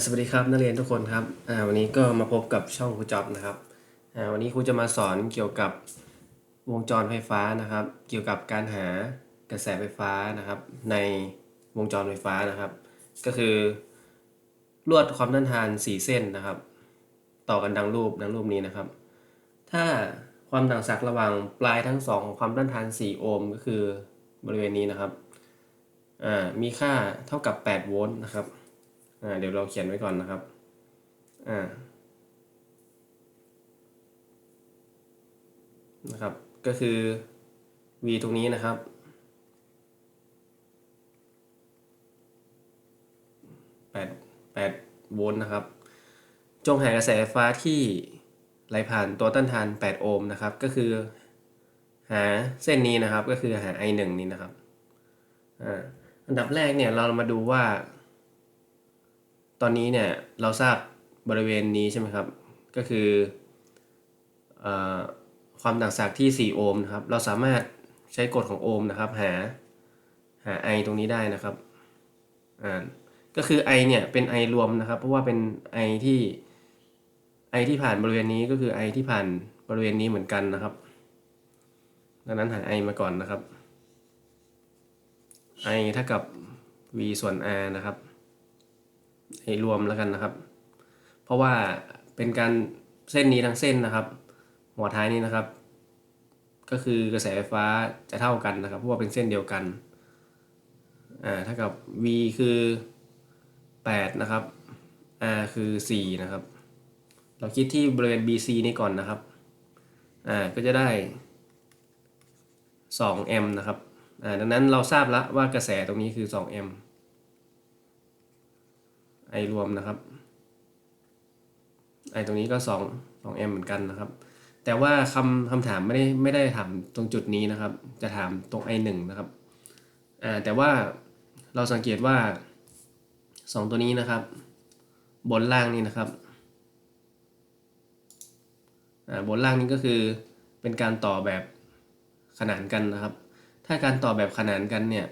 สวัสดีครับนักเรียนทุกคนครับอ่าวันนี้ก็มาพบกับช่องครูจอบนะครับอ่าวันนี้ครูจะมาสอนเกี่ยวกับวงจรไฟฟ้านะครับ เกี่ยวกับการหากระแสไฟฟ้านะครับ ในวงจรไฟฟ้านะครับ ก็คือลวดความต้านทาน 4 เส้นนะครับ ต่อกันดังรูปดังรูปนี้นะครับ ถ้าความต่างศักย์ระหว่างปลายทั้งสองของความต้านทาน 4 โอห์มก็คือบริเวณนี้นะครับอ่ามีค่าเท่ากับ 8 โวลต์นะครับ อ่าเดี๋ยวเราเขียนไว้ก่อนนะครับ อ่า นะครับ ก็คือ v ตรงนี้นะครับ8 8โวลต์นะครับ จงหากระแสไฟฟ้าที่ไหลผ่านตัวต้านทาน 8 โอห์มนะครับ ก็คือ หาเส้นนี้นะครับ ก็คือหา i 1 นี้นะครับ อ่า อันดับแรกเนี่ยเรามาดูว่า ตอนนี้เนี่ยเราทราบบริเวณนี้ใช่ไหมครับ ก็คืออความต่างศักย์ที่ 4 โอห์มนะครับ เราสามารถใช้กฎของโอห์มนะครับ หาหา i ตรงนี้ได้นะครับอ่าก็คือ i เนี่ยเป็น i รวมนะครับ เพราะว่าเป็น i ที่ i ที่ผ่านบริเวณนี้ก็คือ i ที่ผ่านบริเวณนี้เหมือนกันนะครับดังนั้นหา i มาก่อนนะครับ i เท่ากับ v ส่วน r นะครับ ให้รวมแล้วกันนะครับ เพราะว่าเป็นการเส้นนี้ทั้งเส้นนะครับ หัวท้ายนี้นะครับ ก็คือกระแสไฟฟ้าจะเท่ากันนะครับ เพราะว่าเป็นเส้นเดียวกันอ่าเท่ากับ v คือ8นะครับ r คือ 4 นะครับ เราคิดที่บริเวณ bc นี้ก่อนนะครับอ่าก็จะได้ 2m นะครับอ่าดังนั้นเราทราบแล้วว่ากระแสตรงนี้คือ 2m อรวมนะครับไอตรงนี้ก็2 2 m เหมือนกันนะครับ แต่ว่าคำคำถามไม่ได้ไม่ได้ถามตรงจุดนี้นะครับ จะถามตรง i 1นะครับอ่าแต่ว่าเราสังเกตว่า 2 ตัวนี้นะครับ บนล่างนี่นะครับอ่าบนล่างนี้ก็คือเป็นการต่อแบบขนานกันนะครับ ถ้าการต่อแบบขนานกันเนี่ย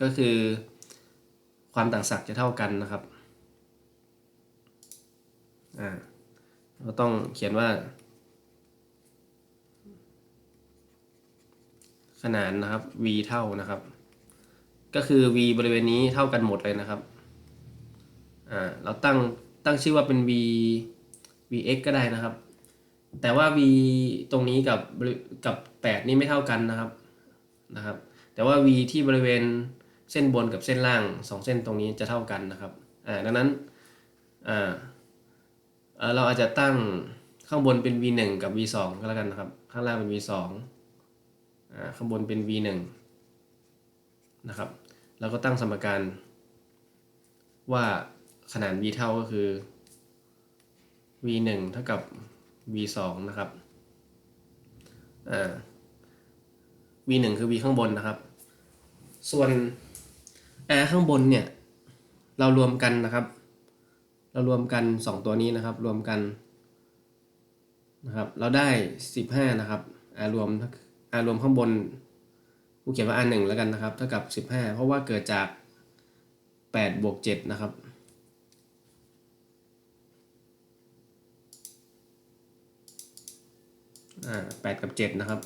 ก็คือความต่างศักย์จะเท่ากันนะครับ อ่าเราต้องเขียนว่า ขนานนะครับ v เท่านะครับ ก็คือ v บริเวณนี้เท่ากันหมดเลยนะครับอ่าเราตั้งตั้งชื่อว่าเป็น v vx ก็ได้นะครับ แต่ว่า v ตรงนี้กับกับ 8 นี่ไม่เท่ากันนะครับนะครับ แต่ว่า v ที่บริเวณเส้นบนกับเส้นล่าง 2 เส้นตรงนี้จะเท่ากันนะครับอ่าดังนั้นอ่า เราอาจจะตั้งข้างบนเป็น v 1 กับ v 2 ก็แล้วกันนะครับ ข้างล่างเป็น v 2อ่าข้างบนเป็น v 1 นะครับ แล้วก็ตั้งสมการว่าขนาด v เท่าก็คือ v 1 เท่ากับ v 2 นะครับอ่า v 1 คือ v ข้างบนนะครับ ส่วน r ข้างบนเนี่ย เรารวมกันนะครับ เรารวมกัน 2 ตัวนี้นะครับ รวมกันนะครับ เราได้ 15 นะครับ r รวม r รวมข้างบนกูเขียนว่า r 1แล้วกันนะครับ เท่ากับ 15 เพราะว่าเกิดจาก 8 บวก 7 นะครับอ่า8กับ7นะครับ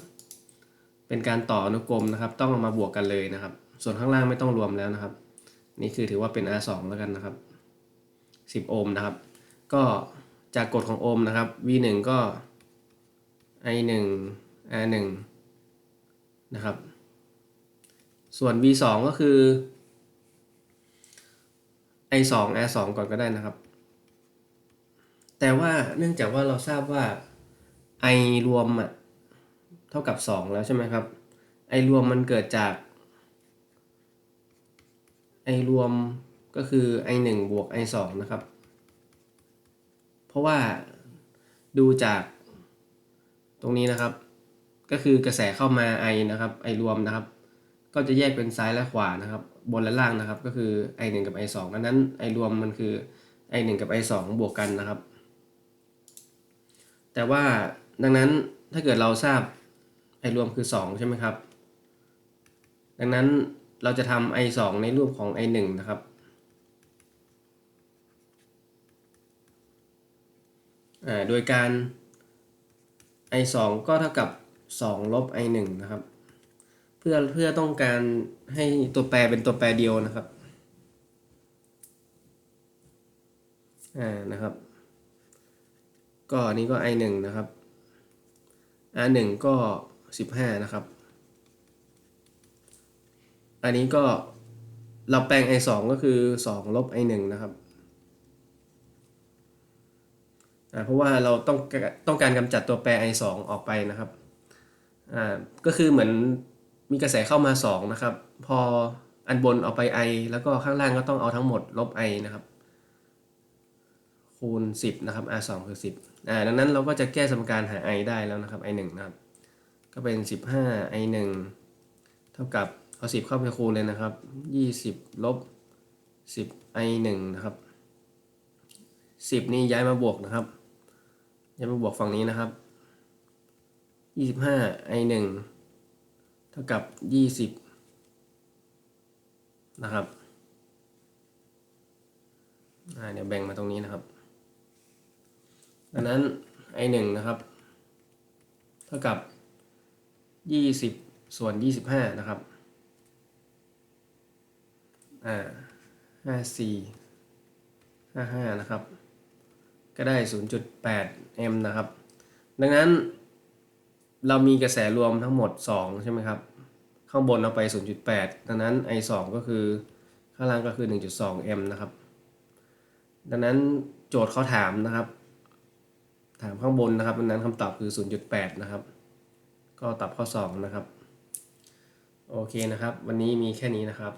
เป็นการต่ออนุกรมนะครับ ต้องเอามาบวกกันเลยนะครับ ส่วนข้างล่างไม่ต้องรวมแล้วนะครับ นี่คือถือว่าเป็น R 2 แล้วกันนะครับ 10 โอห์มนะครับ ก็จากกฎของโอห์มนะครับ V 1 ก็ I 1 R 1 นะครับ ส่วน V 2 ก็คือ I 2 R 2 ก่อนก็ได้นะครับ แต่ว่าเนื่องจากว่าเราทราบว่า I รวมอะเท่ากับ 2 แล้วใช่ไหมครับ I รวมมันเกิดจาก I รวม ก็คือ i 1บวก i 2นะครับ เพราะว่าดูจากตรงนี้นะครับ ก็คือกระแสเข้ามา i นะครับ i รวมนะครับ ก็จะแยกเป็นซ้ายและขวานะครับ บนและล่างนะครับ ก็คือ i 1กับ i 2ดังนั้น i รวมมันคือ i 1กับ i 2บวกกันนะครับ แต่ว่าดังนั้นถ้าเกิดเราทราบ i รวมคือ 2 ใช่ไหมครับ ดังนั้นเราจะทำ i 2ในรูปของ i 1นะครับ อ่า โดยการ i 2ก็เท่ากับ 2 ลบ i 1นะครับ เพื่อเพื่อต้องการให้ตัวแปรเป็นตัวแปรเดียวนะครับอ่านะครับ ก็อันนี้ก็ i 1นะครับ r 1ก็ 15 นะครับ อันนี้ก็เราแปลง i 2ก็คือ 2 ลบ i 1นะครับ อ่า เพราะว่าเราต้องต้องการกำจัดตัวแปร i 2 ออกไปนะครับก็คือเหมือนมีกระแสเข้ามา 2 นะครับ พออันบนเอาไป i แล้วก็ข้างล่างก็ต้องเอาทั้งหมดลบ i นะครับ คูณ 10 นะครับ r 2คือ 10อ่าดังนั้นเราก็จะแก้สมการหา i ได้แล้วนะครับ i 1นะครับ ก็เป็น 15 i 1เท่ากับเอา 10 เข้าไปคูณเลยนะครับ 20 ลบ 10 i 1นะครับ 10 นี่ย้ายมาบวกนะครับ ย้ายมาบวกฝั่งนี้นะครับ25 i 1เท่ากับ20นะครับเดี๋ยวแบ่งมาตรงนี้นะครับ ดังนั้น i 1นะครับ เท่ากับ20ส่วน25นะครับ อ่า54 55นะครับ ก็ได้ 0.8 m นะครับ ดังนั้น เรามีกระแสรวมทั้งหมด 2 ใช่ไหมครับ ข้างบนเอาไป 0.8 ดังนั้น i 2ก็คือข้างล่างก็คือ 1.2 m นะครับ ดังนั้นโจทย์เขาถามนะครับ ถามข้างบนนะครับดังนั้นคำตอบคือ 0.8 นะครับ ก็ตอบข้อ 2 นะครับ โอเคนะครับ วันนี้มีแค่นี้นะครับ